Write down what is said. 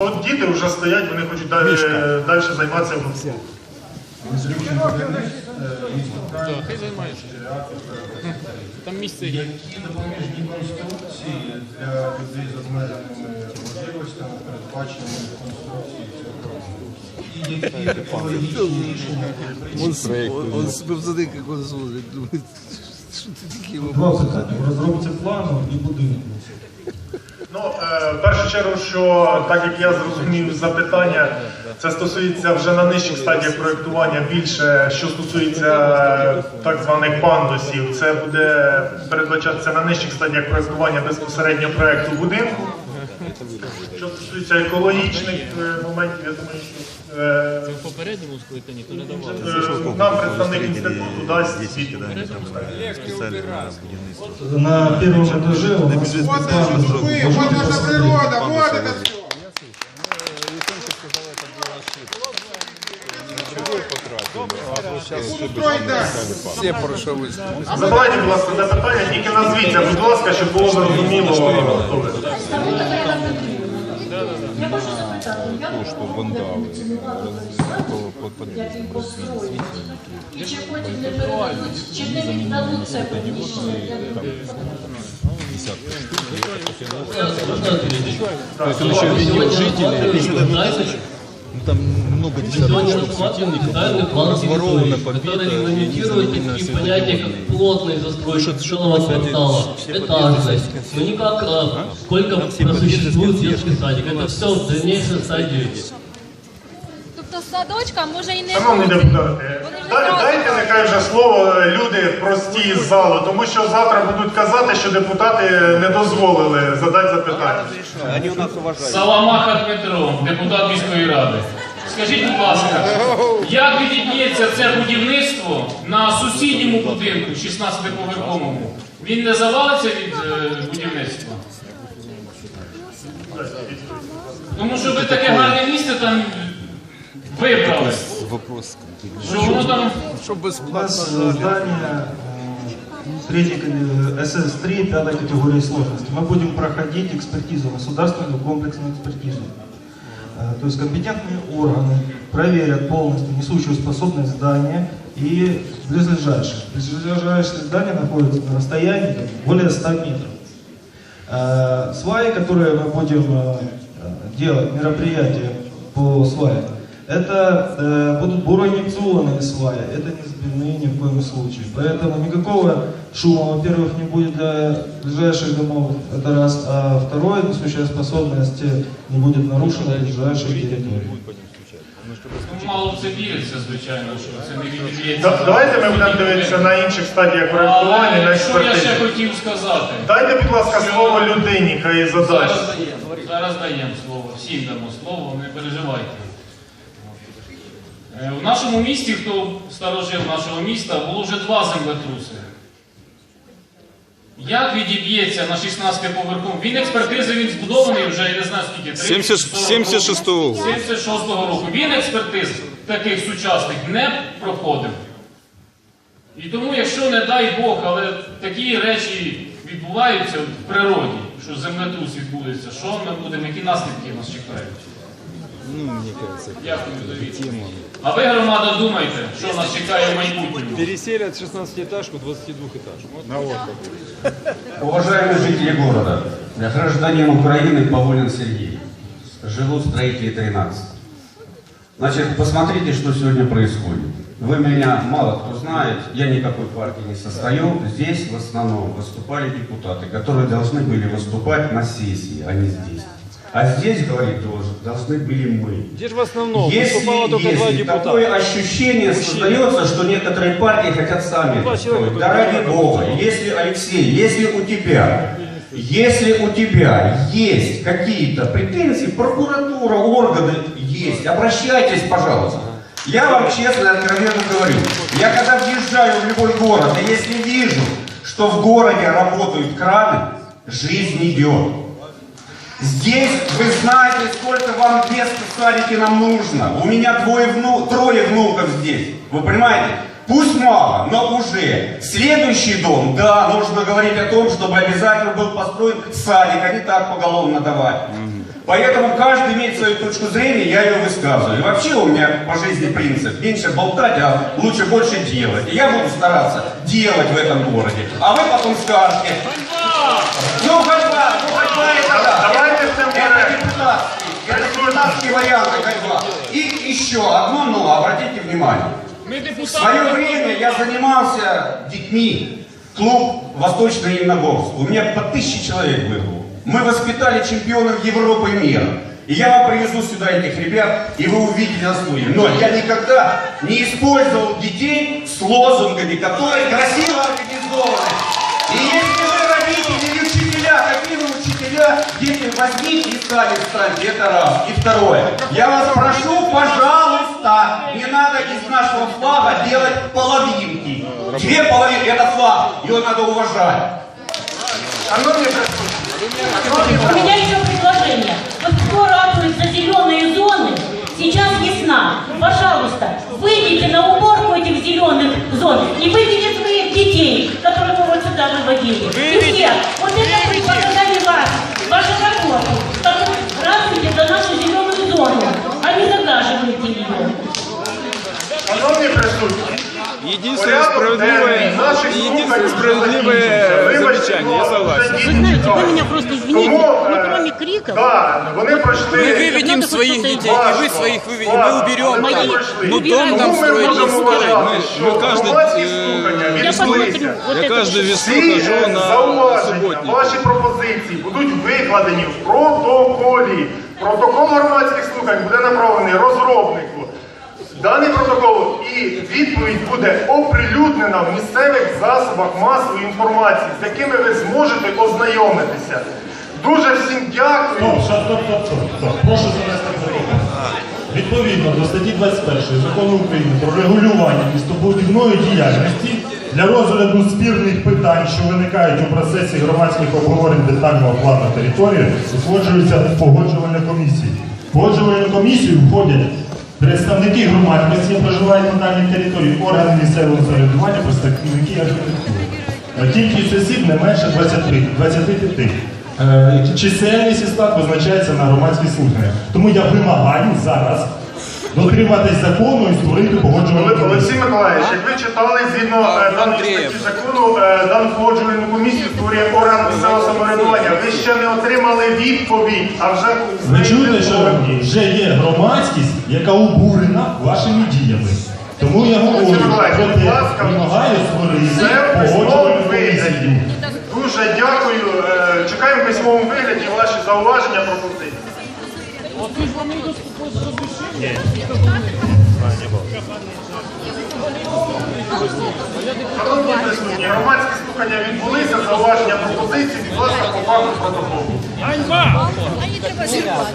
От діти вже стоять, вони хочуть далі, далі займатися в. Так, хай займається. Там місце є. Які допоміжні конструкції для людей з обмеженими можливостями передбачені в конструкції цього і які екологічні рішення Он, он, он смотри, как он думает, что ты такие Два питання в розробці плану і будинку. Ну, е, в першу чергу, що так як я зрозумів запитання, це стосується вже на нижчих стадіях проєктування більше, що стосується е, так званих пандусів, це буде передбачатися на нижчих стадіях проєктування безпосередньо проєкту будинку Що стосується екологічних е, моментів, я думаю, що е, В попередньому скликанні то не давали. е, нам представник інституту дасть відповідь. На першому етажі у нас Вот наша тупые, вот наша природа, вот это все. Устроить дальше. Все прошу выступить. Задавайте, будь ласка, запитання, тільки назвіться, будь ласка, щоб було зрозуміло, хто ви. Я хочу запитати, под вандали для построїть? І чи потім не передадуть, чи не То есть он еще обвинил Ну, там много десятков штук детальный план территории, который регламентирует такие понятия, как плотность застройки целого квартала, этажность, но не как а, сколько просуществует детский садик. Это все в дальнейшей стадии. Тобто садочка може і не Шановні депутати, дай- дайте нехай вже слово люди прості з залу, тому що завтра будуть казати, що депутати не дозволили задати запитання. Саламаха Дмитро, депутат міської ради. Скажіть, будь ласка, як відіб'ється це будівництво на сусідньому будинку, 16-поверховому? Він не завалиться від е, будівництва? Тому що ви таке гарне місце там вибрали. Вопрос. Чтобы У нас здание э, третьей категории, СС-3, пятой категории сложности. Мы будем проходить экспертизу, государственную комплексную экспертизу. Э, То есть компетентные органы проверят полностью несущую способность здания и близлежащих. Близлежащее здание находится на расстоянии более 100 метров. Э, Сваи, которые мы будем э, делать, мероприятия по сваям, это э, будут буроинъекционные сваи, это не сбивные ни в коем случае. Поэтому никакого шума, во-первых, не будет для ближайших домов, это раз, а второе, несущая способность э, не будет нарушена в ближайших территориях. ну, мало в це віриться, звичайно, що це не Да- відіб'ється. Давайте ми будемо дивитися на інших стадіях проєктування, на Але що я експертизі. ще хотів сказати? Дайте, будь ласка, слово людині, хай задасть. Зараз даємо, зараз даємо слово, всім дамо слово, не переживайте. Е, В нашому місті, хто старожив нашого міста, було вже два землетруси. Як відіб'ється на 16 поверхом? Він експертизи, він збудований вже, я не знаю скільки, 30, 40 років. 76-го року. 76-го року. Він експертиз таких сучасних не проходив. І тому, якщо не дай Бог, але такі речі відбуваються в природі, що землетрус відбудеться, що ми будемо, які наслідки нас чекають? Ну, мне кажется, Дякую за відповідь. А ви, громада, думайте, що нас чекає в майбутньому? Переселять 16-этажку 22-этажку. Уважаемые жители города, я гражданин Украины Поволин Сергей. Живу в строителе 13. Значит, посмотрите, что сегодня происходит. Вы меня мало кто знает, я никакой партии не состою. Здесь в основном выступали депутаты, которые должны были выступать на сессии, а не здесь. А здесь, говорить тоже, должны были мы. Же в основном? Если, только два если депутата. такое ощущение создается, что некоторые партии хотят сами человека строить. Да ради Бога, если, Алексей, если у тебя, если у тебя есть какие-то претензии, прокуратура, органы есть, обращайтесь, пожалуйста. Я вам честно и откровенно говорю, я когда въезжаю в любой город, и если вижу, что в городе работают краны, жизнь идет. Здесь вы знаете, сколько вам места в садике нам нужно. У меня двое вну... трое внуков здесь. Вы понимаете? Пусть мало, но уже. Следующий дом, да, нужно говорить о том, чтобы обязательно был построен садик, а не так поголовно давать. Поэтому каждый имеет свою точку зрения, я ее высказываю. И вообще у меня по жизни принцип, меньше болтать, а лучше больше делать. И я буду стараться делать в этом городе. А вы потом скажете, ну ходьба, ну ходьба это да. Давайте всем Это депутатский, это депутатский вариант ходьба. И еще одно но, обратите внимание. В свое время я занимался детьми. Клуб «Восточное единоборство». У меня по тысяче человек было. Мы воспитали чемпионов Европы и мира. И я вам привезу сюда этих ребят, и вы увидите на студии. Но я никогда не использовал детей с лозунгами, которые красиво организованы. И если вы родители или учителя, какие вы учителя, дети возьмите и сами встаньте, это раз. И второе, я вас прошу, пожалуйста, не надо из нашего флага делать половинки. Две половинки, это флаг, его надо уважать. Шановні присутні, У вже Вы знаете, діти вы меня чекають. просто извините, Тому, но е, кроме криков, Да, вони пройшли. Мы выведем своих детей, и вы своих выведете, мы уберем але там. ми пройшли. Ну, дом Тому там ми строить, можемо не вважати, строить. що ми кожен, громадські е, слухання я посмотрю, відбулися. вот Я это каждую вот. весну Всі хожу е, на зауваження, субботник. ваші пропозиції будуть викладені в протоколі. Протокол громадських слухань буде направлений розробнику. Даний протокол і відповідь буде оприлюднена в місцевих засобах масової інформації, з якими ви зможете ознайомитися. Дуже всім дякую. Стоп, стоп, стоп, стоп, стоп, стоп. Прошу занести протокол. Відповідно до статті 21 закону України про регулювання містобудівної діяльності для розгляду спірних питань, що виникають у процесі громадських обговорень детального плану території, узгоджується погоджувальна комісія. В погоджувальну комісію входять представники громадськості, проживають на даній території, органи місцевого самоврядування, представники архітектури. Е, Кількість осіб не менше 20, 25. Е, Чисельність і склад визначається на громадські слухання. Тому я вимагаю зараз дотриматись закону і створити погоджувальну Олексій комісію. Миколаївич, як ви читали згідно е, даної статті закону, е, дану погоджувальну комісію створює орган місцевого самоврядування. Ви ще не отримали відповідь, а вже Ви чуєте, що вже є громадськість, яка обурена вашими діями. Тому я говорю Олексій про те, вимагаю створити Це в письмовому погоджувальну вигляді. комісію. Дуже дякую. Е, Чекаємо в письмовому вигляді ваші зауваження, пропозиції. Громадські слухання відбулися, зауваження пропозиції, будь ласка, по факту протоколу. А не треба зірвати.